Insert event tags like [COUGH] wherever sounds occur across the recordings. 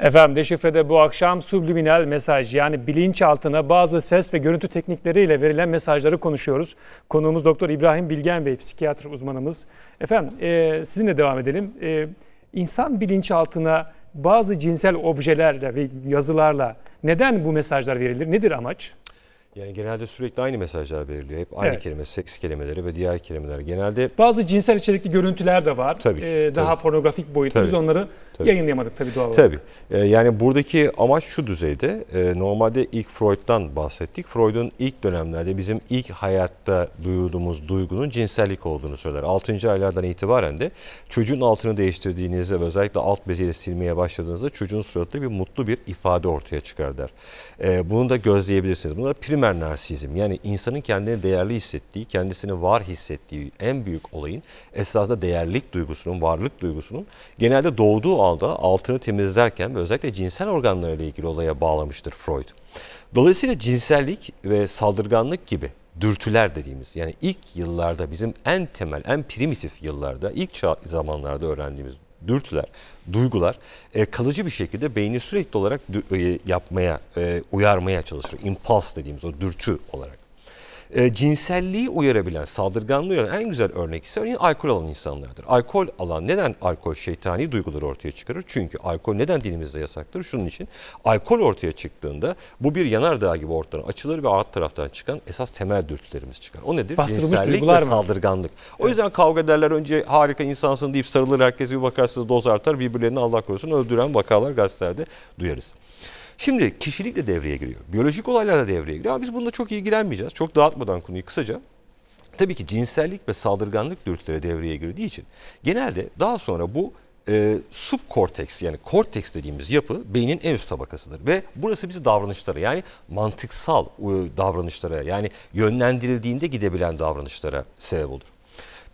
Efendim Deşifre'de bu akşam subliminal mesaj yani bilinçaltına bazı ses ve görüntü teknikleriyle verilen mesajları konuşuyoruz. Konuğumuz Doktor İbrahim Bilgen Bey, psikiyatr uzmanımız. Efendim e, sizinle devam edelim. E, insan bilinçaltına bazı cinsel objelerle ve yazılarla neden bu mesajlar verilir? Nedir amaç? Yani genelde sürekli aynı mesajlar veriliyor. Hep aynı Evet. kelime, seks kelimeleri ve diğer kelimeler. Genelde Bazı cinsel içerikli görüntüler de var. Tabii ki, E, daha tabii. pornografik boyutta. Biz Tabii. onları Tabii. yayınlayamadık tabii doğal olarak. Tabii. Ee, yani buradaki amaç şu düzeyde. Ee, normalde ilk Freud'dan bahsettik. Freud'un ilk dönemlerde bizim ilk hayatta duyduğumuz duygunun cinsellik olduğunu söyler. 6. aylardan itibaren de çocuğun altını değiştirdiğinizde ve özellikle alt beziyle silmeye başladığınızda çocuğun suratında bir mutlu bir ifade ortaya çıkar der. Ee, bunu da gözleyebilirsiniz. Buna primer narsizm yani insanın kendini değerli hissettiği, kendisini var hissettiği en büyük olayın esasında değerlilik duygusunun, varlık duygusunun genelde doğduğu anda altını temizlerken ve özellikle cinsel organlarıyla ilgili olaya bağlamıştır Freud. Dolayısıyla cinsellik ve saldırganlık gibi dürtüler dediğimiz yani ilk yıllarda bizim en temel, en primitif yıllarda, ilk zamanlarda öğrendiğimiz dürtüler, duygular e, kalıcı bir şekilde beyni sürekli olarak e, yapmaya, e, uyarmaya çalışır. Impuls dediğimiz o dürtü olarak. E, cinselliği uyarabilen, saldırganlığı uyaran en güzel örnek ise örneğin alkol alan insanlardır. Alkol alan neden alkol şeytani duyguları ortaya çıkarır? Çünkü alkol neden dinimizde yasaktır? Şunun için alkol ortaya çıktığında bu bir yanardağ gibi ortadan açılır ve alt taraftan çıkan esas temel dürtülerimiz çıkar. O nedir? Cinsellik ve saldırganlık. O yüzden kavga ederler önce harika insansın deyip sarılır herkes bir bakarsınız doz artar birbirlerini Allah korusun öldüren vakalar gazetelerde duyarız. Şimdi kişilik de devreye giriyor. Biyolojik olaylar da devreye giriyor ama biz bununla çok ilgilenmeyeceğiz. Çok dağıtmadan konuyu kısaca. Tabii ki cinsellik ve saldırganlık dürtüleri devreye girdiği için genelde daha sonra bu e, subkorteks yani korteks dediğimiz yapı beynin en üst tabakasıdır ve burası bizi davranışlara yani mantıksal e, davranışlara yani yönlendirildiğinde gidebilen davranışlara sebep olur.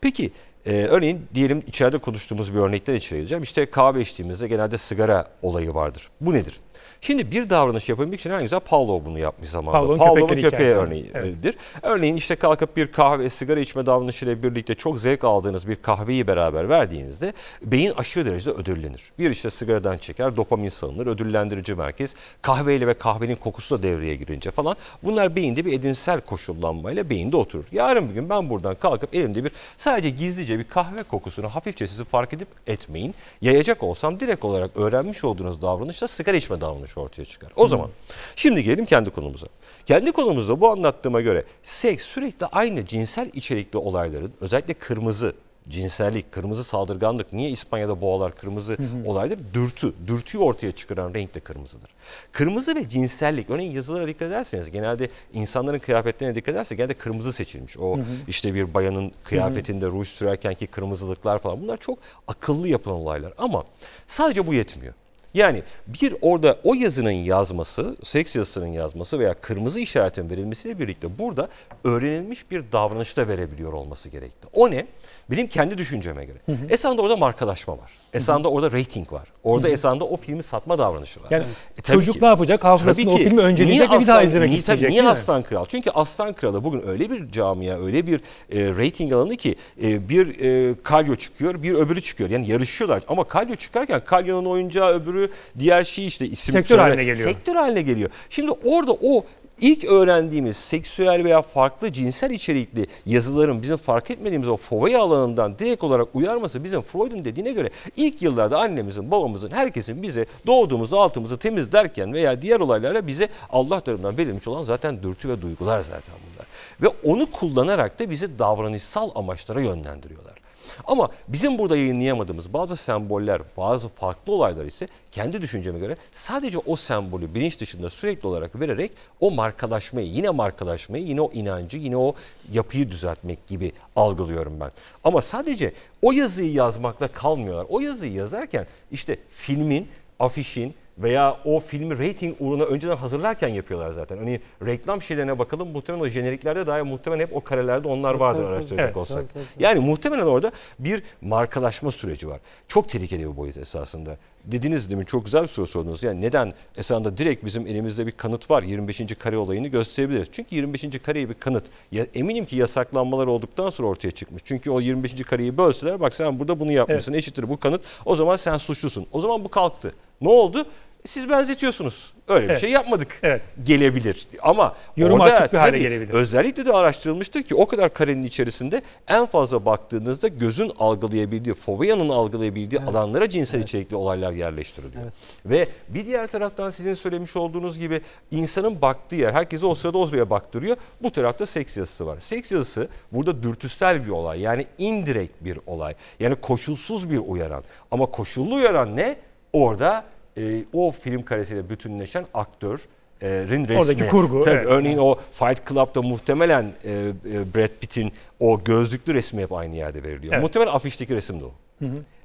Peki e, örneğin diyelim içeride konuştuğumuz bir örnekten içeri gireceğim. İşte kahve içtiğimizde genelde sigara olayı vardır. Bu nedir? Şimdi bir davranış yapabilmek için en güzel Pavlov bunu yapmış zamanında. Pavlov'un köpekleri köpeği hikayesi. örneğidir. Örneğin işte kalkıp bir kahve, sigara içme davranışıyla birlikte çok zevk aldığınız bir kahveyi beraber verdiğinizde beyin aşırı derecede ödüllenir. Bir işte sigaradan çeker, dopamin salınır, ödüllendirici merkez. Kahveyle ve kahvenin kokusu da devreye girince falan. Bunlar beyinde bir edinsel koşullanmayla beyinde oturur. Yarın bir gün ben buradan kalkıp elimde bir sadece gizlice bir kahve kokusunu hafifçe sizi fark edip etmeyin. Yayacak olsam direkt olarak öğrenmiş olduğunuz davranışla sigara içme davranışı ortaya çıkar. O zaman şimdi gelelim kendi konumuza. Kendi konumuzda bu anlattığıma göre seks sürekli aynı cinsel içerikli olayların özellikle kırmızı cinsellik, kırmızı saldırganlık, niye İspanya'da boğalar kırmızı olaydır? Dürtü, dürtüyü ortaya çıkaran renk de kırmızıdır. Kırmızı ve cinsellik, örneğin yazılara dikkat ederseniz genelde insanların kıyafetlerine dikkat ederseniz genelde kırmızı seçilmiş. O işte bir bayanın kıyafetinde ruj sürerkenki kırmızılıklar falan bunlar çok akıllı yapılan olaylar ama sadece bu yetmiyor. Yani bir orada o yazının yazması, seks yazısının yazması veya kırmızı işaretin verilmesiyle birlikte burada öğrenilmiş bir davranışta verebiliyor olması gerekti. O ne? Benim kendi düşünceme göre. Esanda orada markalaşma var. Esanda orada rating var. Orada esanda o filmi satma davranışı var. Yani E, tabii çocuk ki. ne yapacak? Hafızasında Tabii o filmi önceleyecek Niye ve bir daha izlemek niye, isteyecek. Niye değil mi? Aslan Kral? Çünkü Aslan Kral'a bugün öyle bir camia, öyle bir e, rating alanı ki e, bir e, kalyo çıkıyor, bir öbürü çıkıyor. Yani yarışıyorlar. Ama kalyo çıkarken kalyonun oyuncağı öbürü diğer şey işte isim Sektör söyle- haline geliyor. Sektör haline geliyor. Şimdi orada o ilk öğrendiğimiz seksüel veya farklı cinsel içerikli yazıların bizim fark etmediğimiz o fovaya alanından direkt olarak uyarması bizim Freud'un dediğine göre ilk yıllarda annemizin, babamızın, herkesin bize doğduğumuzda altımızı temizlerken veya diğer olaylarla bize Allah tarafından verilmiş olan zaten dürtü ve duygular zaten bunlar. Ve onu kullanarak da bizi davranışsal amaçlara yönlendiriyorlar. Ama bizim burada yayınlayamadığımız bazı semboller, bazı farklı olaylar ise kendi düşünceme göre sadece o sembolü bilinç dışında sürekli olarak vererek o markalaşmayı, yine markalaşmayı, yine o inancı, yine o yapıyı düzeltmek gibi algılıyorum ben. Ama sadece o yazıyı yazmakla kalmıyorlar. O yazıyı yazarken işte filmin, afişin, veya o filmi rating uğruna önceden hazırlarken yapıyorlar zaten. Hani reklam şeylerine bakalım muhtemelen o jeneriklerde dahi muhtemelen hep o karelerde onlar vardır tabii, araştıracak Evet. olsak. Tabii, tabii. Yani muhtemelen orada bir markalaşma süreci var. Çok tehlikeli bir boyut esasında. Dediniz değil mi? Çok güzel bir soru sordunuz. Yani neden esasında direkt bizim elimizde bir kanıt var. 25. kare olayını gösterebiliriz. Çünkü 25. kareyi bir kanıt. Ya, eminim ki yasaklanmalar olduktan sonra ortaya çıkmış. Çünkü o 25. kareyi bölseler bak sen burada bunu yapmışsın eşittir bu kanıt. O zaman sen suçlusun. O zaman bu kalktı. Ne oldu? Siz benzetiyorsunuz. Öyle bir Evet. şey yapmadık. Evet. Gelebilir. Ama Yorum orada açık bir hale gelebilir. özellikle de araştırılmıştır ki o kadar karenin içerisinde en fazla baktığınızda gözün algılayabildiği, fobiyanın algılayabildiği alanlara cinsel içerikli olaylar yerleştiriliyor. Ve bir diğer taraftan sizin söylemiş olduğunuz gibi insanın baktığı yer, herkese o sırada oraya baktırıyor. Bu tarafta seks yazısı var. Seks yazısı burada dürtüsel bir olay. Yani indirekt bir olay. Yani koşulsuz bir uyaran. Ama koşullu uyaran ne? Orada e, o film karesiyle bütünleşen aktörün resmi. Oradaki kurgu, Tabii, evet. örneğin o Fight Club'da muhtemelen e, e, Brad Pitt'in o gözlüklü resmi hep aynı yerde veriliyor. Evet. Muhtemelen afişteki resim de o.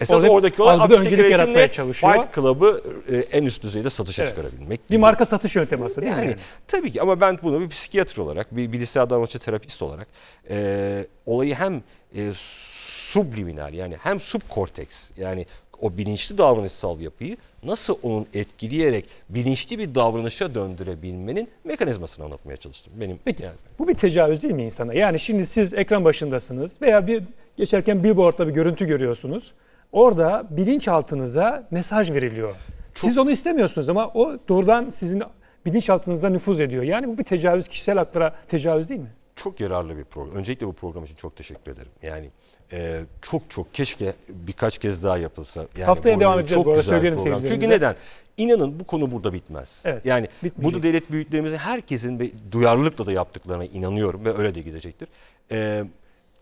Esas Orada oradaki algıda afişteki resimle. Fight Club'ı e, en üst düzeyde satışa Evet. çıkarabilmek. Bir gibi. marka satış yöntemi aslında değil mi? Yani yani? tabii ki ama ben bunu bir psikiyatr olarak, bir bilişsel davranışçı terapist olarak e, olayı hem e, subliminal yani hem subkorteks yani o bilinçli davranışsal yapıyı nasıl onun etkileyerek bilinçli bir davranışa döndürebilmenin mekanizmasını anlatmaya çalıştım. Benim Peki yani. bu bir tecavüz değil mi insana? Yani şimdi siz ekran başındasınız veya bir geçerken billboardda bir görüntü görüyorsunuz. Orada bilinçaltınıza mesaj veriliyor. Siz onu istemiyorsunuz ama o doğrudan sizin bilinçaltınıza nüfuz ediyor. Yani bu bir tecavüz, kişisel haklara tecavüz değil mi? çok yararlı bir program. Öncelikle bu program için çok teşekkür ederim. Yani e, çok çok keşke birkaç kez daha yapılsa. Yani Haftaya devam edeceğiz Çok bu arada, güzel söyleyelim program. Çünkü neden? İnanın bu konu burada bitmez. Evet, yani bitmeyecek. burada devlet büyüklerimizin herkesin ve duyarlılıkla da yaptıklarına inanıyorum ve öyle de gidecektir. E,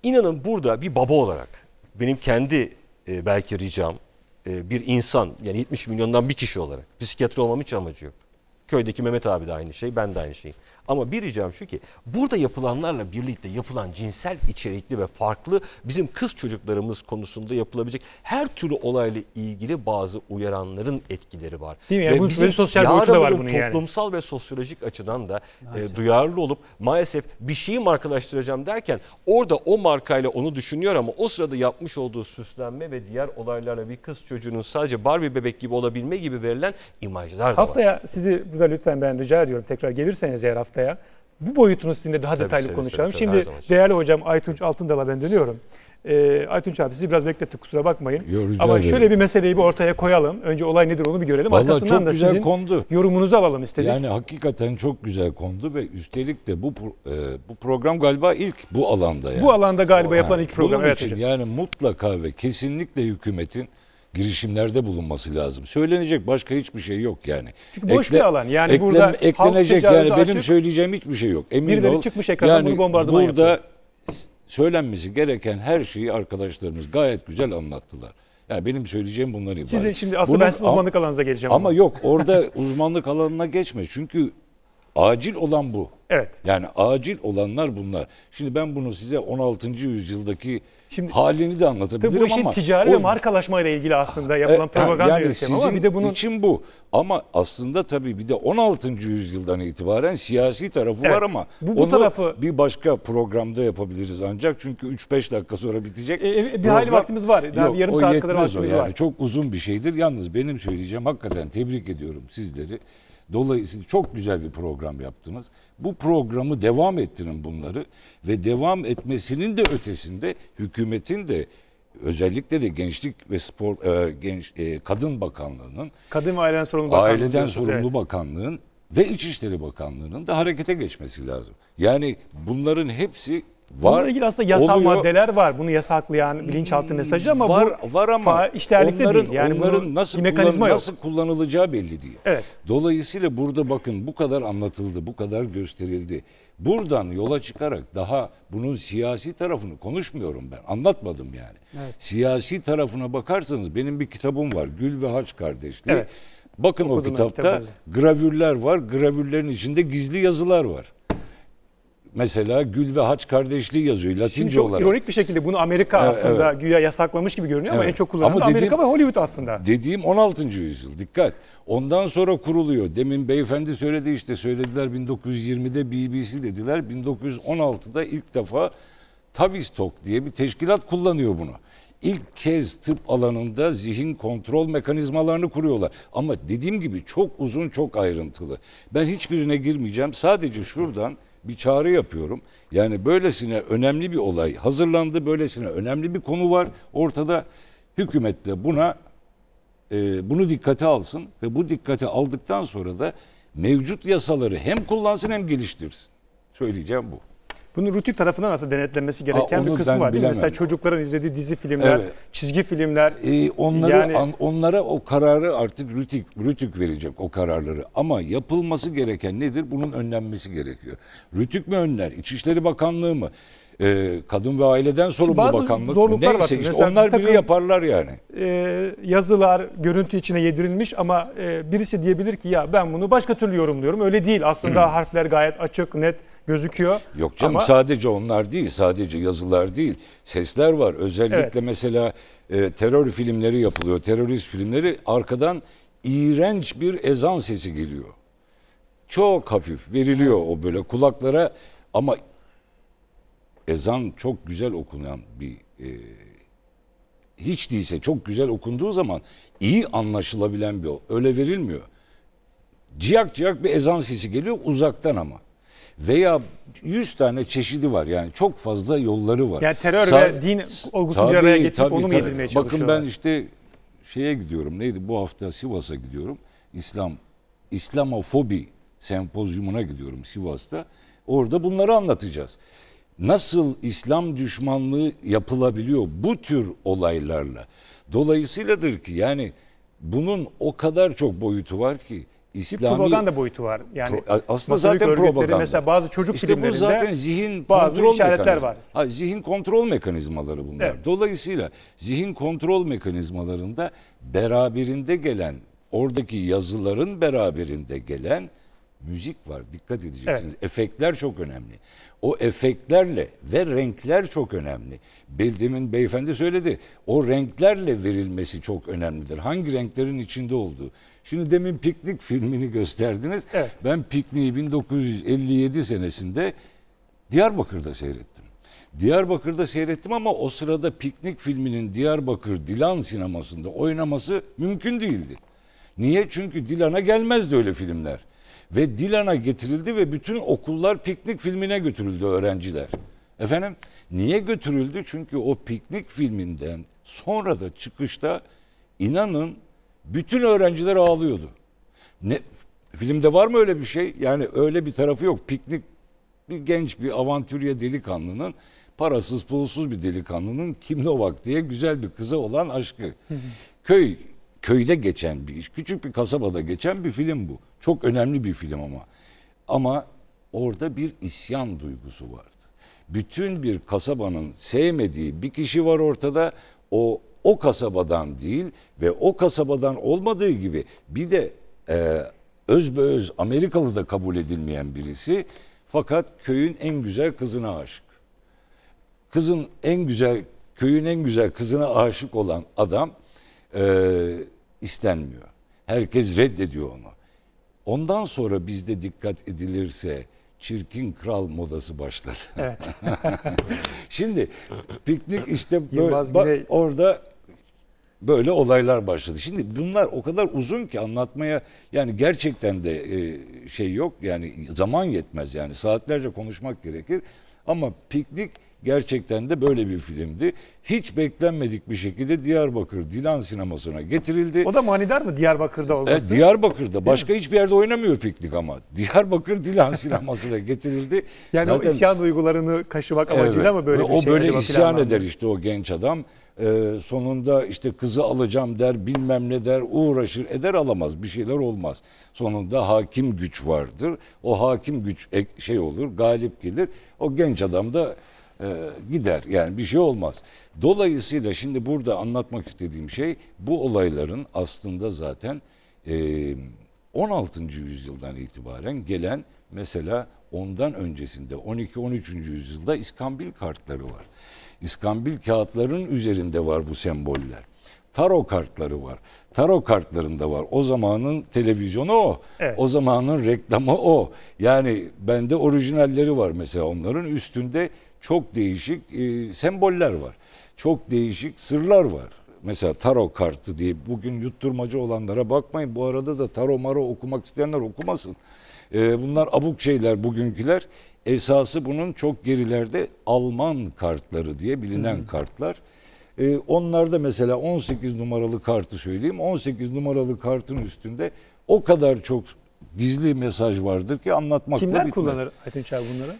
inanın burada bir baba olarak benim kendi e, belki ricam e, bir insan yani 70 milyondan bir kişi olarak psikiyatri olmam hiç amacı yok. Köydeki Mehmet abi de aynı şey, ben de aynı şeyim. Ama bir ricam şu ki burada yapılanlarla birlikte yapılan cinsel içerikli ve farklı bizim kız çocuklarımız konusunda yapılabilecek her türlü olayla ilgili bazı uyaranların etkileri var. Değil mi? Yani bunun böyle sosyal boyutu da var bunun yani. toplumsal ve sosyolojik açıdan da e, duyarlı olup maalesef bir şeyi markalaştıracağım derken orada o markayla onu düşünüyor ama o sırada yapmış olduğu süslenme ve diğer olaylarla bir kız çocuğunun sadece Barbie bebek gibi olabilme gibi verilen imajlar da var. Haftaya sizi burada lütfen ben rica ediyorum tekrar gelirseniz eğer haftaya bu boyutunu sizinle daha Tabii, detaylı seve konuşalım. seve, tabii, Şimdi değerli hocam Aytunç Altındal'a ben dönüyorum. Ee, Aytunç abi sizi biraz beklettik kusura bakmayın. Yo, rica Ama ederim. şöyle bir meseleyi bir ortaya koyalım. Önce olay nedir onu bir görelim. Vallahi Arkasından çok da güzel sizin kondu. yorumunuzu alalım istedik. Yani hakikaten çok güzel kondu ve üstelik de bu e, bu program galiba ilk bu alanda yani. bu alanda galiba Ha, yapılan ilk program. Bunun Evet için hocam. yani mutlaka ve kesinlikle hükümetin girişimlerde bulunması lazım. Söylenecek başka hiçbir şey yok yani. Çünkü boş bir alan. Yani burada halk eklenecek yani benim açık. söyleyeceğim hiçbir şey yok. Emin Birileri ol. çıkmış ekrandan bunu bombardıman burada yapıyor. söylenmesi gereken her şeyi arkadaşlarımız gayet güzel anlattılar. Yani benim söyleyeceğim bunlar ibaret. Siz de şimdi aslında Bunun- ben sizin uzmanlık alanınıza geleceğim. ama yok orada [LAUGHS] uzmanlık alanına geçme. Çünkü acil olan bu. Evet. Yani acil olanlar bunlar. Şimdi ben bunu size 16. yüzyıldaki Şimdi- halini de anlatabilirim bu işin ama ticari ve o- markalaşmayla ilgili aslında yapılan e, propaganda yani yöntemi ama bir de bunun için bu. Ama aslında tabii bir de 16. yüzyıldan itibaren siyasi tarafı Evet. var ama Bu- bu onu tarafı- bir başka programda yapabiliriz ancak çünkü 3-5 dakika sonra bitecek. E, e, bir hayli vaktimiz var. Daha bir yarım saat kadar yetmez o vaktimiz yani. var. Çok uzun bir şeydir. Yalnız benim söyleyeceğim hakikaten tebrik ediyorum sizleri. Dolayısıyla çok güzel bir program yaptınız. Bu programı devam ettirin bunları ve devam etmesinin de ötesinde hükümetin de özellikle de Gençlik ve Spor e, Genç e, Kadın Bakanlığı'nın Kadın ve Aileden Sorumlu Bakanlığı Aileden Sorumlu evet. Bakanlığı'nın ve İçişleri Bakanlığı'nın da harekete geçmesi lazım. Yani bunların hepsi var. Bununla ilgili aslında yasal oluyor. maddeler var. Bunu yasaklayan bilinçaltı mesajı ama var bu var ama işlerlikte onların, değil. Yani onların nasıl kullan- yok. nasıl kullanılacağı belli değil. Evet. Dolayısıyla burada bakın bu kadar anlatıldı, bu kadar gösterildi. Buradan yola çıkarak daha bunun siyasi tarafını konuşmuyorum ben. Anlatmadım yani. Siyasi tarafına bakarsanız benim bir kitabım var. Gül ve Haç kardeşliği. Evet. Bakın Okudum o kitapta kitabınızı. gravürler var. Gravürlerin içinde gizli yazılar var. Mesela Gül ve Haç kardeşliği yazıyor Latince Şimdi çok olarak. ironik bir şekilde bunu Amerika Evet, aslında güya yasaklamış gibi görünüyor ama Evet. en çok kullanan Ama da Amerika dediğim- ve Hollywood aslında. Dediğim 16. yüzyıl dikkat. Ondan sonra kuruluyor. Demin beyefendi söyledi işte söylediler 1920'de BBC dediler. 1916'da ilk defa Tavistock diye bir teşkilat kullanıyor bunu. İlk kez tıp alanında zihin kontrol mekanizmalarını kuruyorlar. Ama dediğim gibi çok uzun çok ayrıntılı. Ben hiçbirine girmeyeceğim. Sadece şuradan bir çağrı yapıyorum. Yani böylesine önemli bir olay hazırlandı. Böylesine önemli bir konu var ortada. Hükümet de buna e, bunu dikkate alsın ve bu dikkate aldıktan sonra da mevcut yasaları hem kullansın hem geliştirsin. Söyleyeceğim bu. Bunun Rütük tarafından aslında denetlenmesi gereken Aa, bir kısmı var bilemem. Mesela çocukların izlediği dizi filmler, Evet. çizgi filmler. E, onları Yani- an- onlara o kararı artık Rütük, Rütük verecek o kararları. Ama yapılması gereken nedir? Bunun önlenmesi gerekiyor. Rütük mü önler? İçişleri Bakanlığı mı? E, Kadın ve Aileden sorumlu bazı bakanlık mı? zorluklar var. Neyse işte Mesela onlar takım- yaparlar yani. e, yazılar görüntü içine yedirilmiş ama e, birisi diyebilir ki ya ben bunu başka türlü yorumluyorum. Öyle değil. Aslında [CLEARS THROAT] harfler gayet açık, net gözüküyor. Yok canım Ama sadece onlar değil, sadece yazılar değil. Sesler var. Özellikle Evet. mesela e, terör filmleri yapılıyor. Terörist filmleri arkadan iğrenç bir ezan sesi geliyor. Çok hafif veriliyor o böyle kulaklara ama ezan çok güzel okunan bir e, hiç değilse çok güzel okunduğu zaman iyi anlaşılabilen bir o. Öyle verilmiyor. Ciyak ciyak bir ezan sesi geliyor uzaktan ama. Veya 100 tane çeşidi var yani çok fazla yolları var. Yani terör Sa- ve din olgusunu bir araya getirip onu mu yedirmeye Bakın ben çalışıyorlar? işte şeye gidiyorum neydi bu hafta Sivas'a gidiyorum. İslam İslamofobi sempozyumuna gidiyorum Sivas'ta. Orada bunları anlatacağız. Nasıl İslam düşmanlığı yapılabiliyor bu tür olaylarla. Dolayısıyladır ki yani bunun o kadar çok boyutu var ki bir İslami propaganda boyutu var. Yani Pro- aslında zaten propaganda. Mesela bazı çocuk İşte bu filmlerinde zaten zihin bazı kontrol işaretler mekanizma. var. Ha, zihin kontrol mekanizmaları bunlar. Evet. Dolayısıyla zihin kontrol mekanizmalarında beraberinde gelen oradaki yazıların beraberinde gelen müzik var. Dikkat edeceksiniz. Efektler çok önemli. O efektlerle ve renkler çok önemli. Beldemin beyefendi söyledi. O renklerle verilmesi çok önemlidir. Hangi renklerin içinde olduğu. Şimdi demin piknik filmini gösterdiniz. Evet. Ben pikniği 1957 senesinde Diyarbakır'da seyrettim. Diyarbakır'da seyrettim ama o sırada piknik filminin Diyarbakır Dilan sinemasında oynaması mümkün değildi. Niye? Çünkü Dilan'a gelmezdi öyle filmler. Ve Dilan'a getirildi ve bütün okullar piknik filmine götürüldü öğrenciler. Efendim niye götürüldü? Çünkü o piknik filminden sonra da çıkışta inanın bütün öğrenciler ağlıyordu. Ne filmde var mı öyle bir şey? Yani öyle bir tarafı yok. Piknik bir genç bir avantürye delikanlının parasız pulsuz bir delikanlının Kim Novak diye güzel bir kıza olan aşkı. Köy köyde geçen bir iş. Küçük bir kasabada geçen bir film bu. Çok önemli bir film ama. Ama orada bir isyan duygusu vardı. Bütün bir kasabanın sevmediği bir kişi var ortada. O o kasabadan değil ve o kasabadan olmadığı gibi bir de e, özbeöz Amerikalı da kabul edilmeyen birisi fakat köyün en güzel kızına aşık. Kızın en güzel köyün en güzel kızına aşık olan adam e, istenmiyor. Herkes reddediyor onu. Ondan sonra bizde dikkat edilirse çirkin kral modası başladı. evet. [LAUGHS] Şimdi piknik işte böyle, bak, orada böyle olaylar başladı. Şimdi bunlar o kadar uzun ki anlatmaya yani gerçekten de e, şey yok yani zaman yetmez yani saatlerce konuşmak gerekir. Ama piknik gerçekten de böyle bir filmdi. Hiç beklenmedik bir şekilde Diyarbakır Dilan sinemasına getirildi. O da manidar mı Diyarbakır'da E, olması? Diyarbakır'da başka hiçbir yerde oynamıyor piknik ama. [LAUGHS] Diyarbakır Dilan sinemasına getirildi. yani Zaten- o isyan duygularını kaşımak amacıyla mı böyle bir o şey böyle acaba isyan eder işte o genç adam. Ee, sonunda işte kızı alacağım der bilmem ne der uğraşır eder alamaz bir şeyler olmaz. Sonunda hakim güç vardır. O hakim güç şey olur galip gelir. O genç adam da e, gider yani bir şey olmaz. Dolayısıyla şimdi burada anlatmak istediğim şey bu olayların aslında zaten e, 16. yüzyıldan itibaren gelen mesela ondan öncesinde 12-13. yüzyılda İskambil kartları var. İskambil kağıtların üzerinde var bu semboller. Taro kartları var. Taro kartlarında var. O zamanın televizyonu o. Evet. O zamanın reklamı o. Yani bende orijinalleri var mesela onların üstünde çok değişik e, semboller var. Çok değişik sırlar var. Mesela taro kartı diye bugün yutturmacı olanlara bakmayın. Bu arada da taro maro okumak isteyenler okumasın. E, bunlar abuk şeyler bugünküler. Esası bunun çok gerilerde Alman kartları diye bilinen kartlar. E, onlarda mesela 18 numaralı kartı söyleyeyim. 18 numaralı kartın üstünde o kadar çok gizli mesaj vardır ki anlatmakla Kimler bitmez. kullanır Aytunç abi bunları?